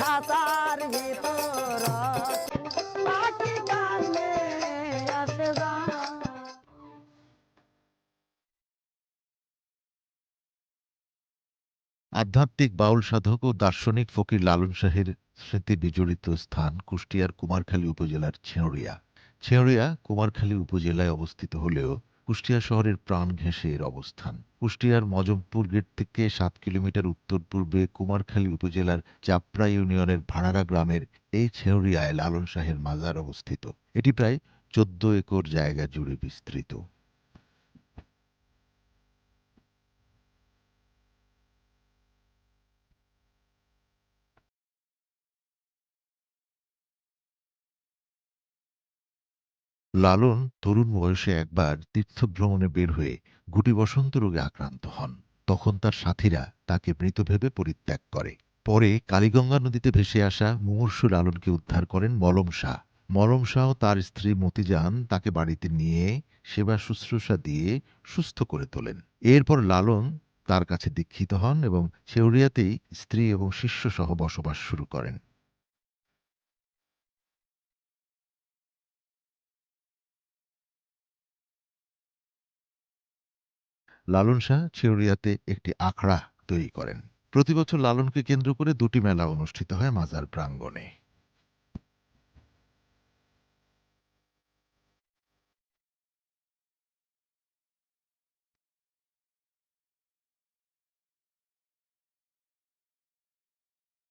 খাতার ভিতর আধ্যাত্মিক বাউল সাধক ও দার্শনিক ফকির লালন শাহের স্মৃতি বিজড়িত স্থান কুষ্টিয়ার কুমারখালী উপজেলার ছেঁড়িয়া। ছেঁড়িয়া কুমারখালী উপজেলায় অবস্থিত হলেও কুষ্টিয়া শহরের প্রাণ ঘেঁষে এর অবস্থান। কুষ্টিয়ার মজমপুর গেট থেকে সাত কিলোমিটার উত্তর পূর্বে কুমারখালী উপজেলার চাপড়া ইউনিয়নের ভাড়ারা গ্রামের এই ছেউরিয়ায় লালন শাহের মাজার অবস্থিত। এটি প্রায় চোদ্দ একর জায়গা জুড়ে বিস্তৃত। লালন তরুণ বয়সে একবার তীর্থভ্রমণে বের হয়ে গুটি বসন্ত রোগে আক্রান্ত হন। তখন তার সাথীরা তাকে মৃত ভেবে পরিত্যাগ করে। পরে কালীগঙ্গা নদীতে ভেসে আসা মুমূর্ষু লালনকে উদ্ধার করেন মলম শাহ। মলম শাহ তার স্ত্রী মতিজান তাকে বাড়িতে নিয়ে সেবা শুশ্রূষা দিয়ে সুস্থ করে তোলেন। এরপর লালন তার কাছে দীক্ষিত হন এবং ছেউরিয়াতেই স্ত্রী এবং শিষ্য সহ বসবাস শুরু করেন। লালন শাহ ছেউরিয়াতে একটি আখড়া তৈরি করেন। প্রতি বছর লালনকে কেন্দ্র করে দুটি মেলা অনুষ্ঠিত হয় মাজার প্রাঙ্গণে।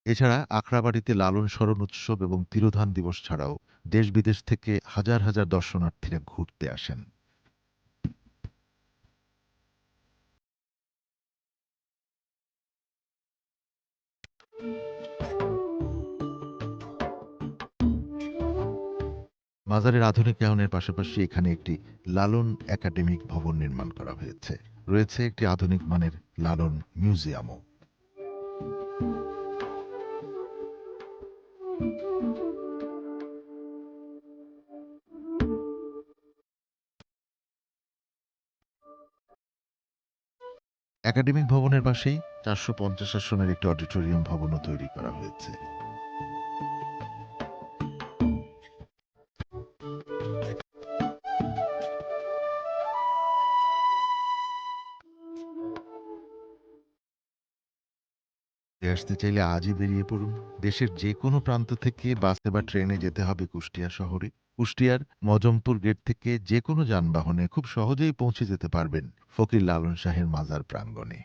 এছাড়া আখড়াবাড়িতে লালন স্মরণ উৎসব এবং তিরোধান দিবস ছাড়াও দেশ বিদেশ থেকে হাজার হাজার দর্শনার্থীরা ঘুরতে আসেন। মাজারের আধুনিকায়নের পাশাপাশি এখানে একটি লালন একাডেমিক ভবন নির্মাণ করা হয়েছে। রয়েছে একটি আধুনিক মানের লালন মিউজিয়ামও। একাডেমিক ভবনের পাশেই চারশো পঞ্চাশ আসনের একটি অডিটোরিয়াম ভবনও তৈরি করা হয়েছে। আসতে চাইলে আজই বেরিয়ে পড়ুন। দেশের যে কোনো প্রান্ত থেকে বাসে বা ট্রেনে যেতে হবে কুষ্টিয়া শহরে। কুষ্টিয়ার মজমপুর গেট থেকে যে কোনো যানবাহনে খুব সহজেই পৌঁছে যেতে পারবেন ফকির লালন শাহের মাজার প্রাঙ্গণে।